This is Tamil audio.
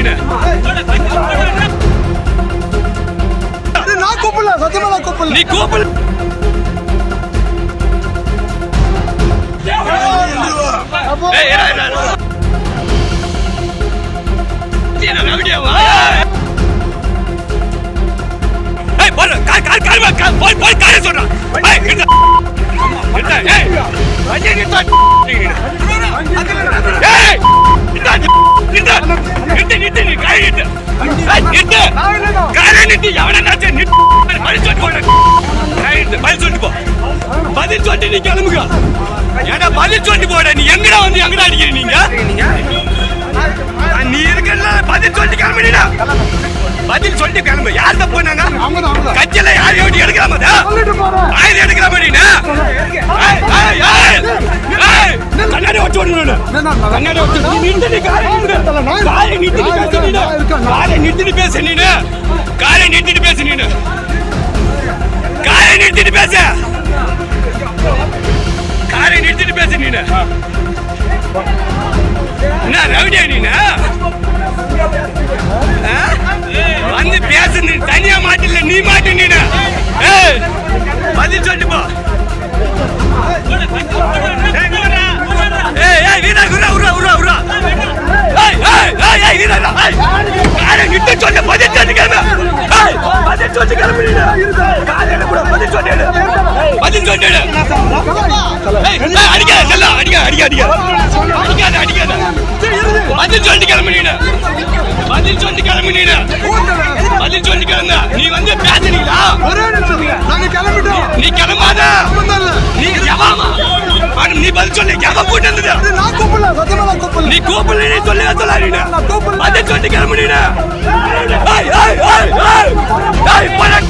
நீனு கூப்பிடல சத்தியமா நான் கூப்பிடல நீ கூப்பிடு ஏய், பதில் சொல்லிட்டு நீ கிளம்புங்க. ஏடா பதில் சொல்லிட்டு போட. நீ எங்கடா வந்து எங்கடா அடிக்கிற நீங்க? நீ இருக்கல பதில் சொல்லிட்டு கிளம்புடா பதில் சொல்லிட்டு கிளம்பு. யார் தப்பு. கட்சியில யார் எப்படி எடுக்கிறாம கண்ணாடி வச்சு நீ நிறுத்து நீ காலை நிறுத்து. நான் காலை நிறுத்தி நீ நான் நீனு. நான் இருக்கேன், நான். நிறுத்திட்டு பேசு நீனு காரை நிறுத்திட்டு பேச நீனு காலை நிறுத்திட்டு பேசு காலை நிறுத்திட்டு பேசு நீனு என்ன ரவுடியா நீனு வந்து பேசு நீ தனியா மாட்டில நீ மாட்டு நீனு ஏய், பதில் சொல்லிட்டு போ பதில் சொல்லி கிளம்பு நீ பதில் சொல்லி கிளம்பு நீ பதில் சொல்லி கிளம்பு. நீ வந்து பேசுறீங்களா ஒரே நிமிஷம் நாங்க கிளம்பிட்டோம். நீ கிளம்பாத. நீ எவாமா? மேடம் நீ பதில் சொல்லு எவன் கூட்டு வந்தது? இது நான் கூப்பிடல. சத்தியமா நான் கூப்பிடல. நீ கூப்பிடல நீ சொல்லி சொல்லாதீங்க அதை சொல்லி கிளம்புனீங்க ஏய் ஏய் ஏய் ஏய். ஏய் போடா ஏய்.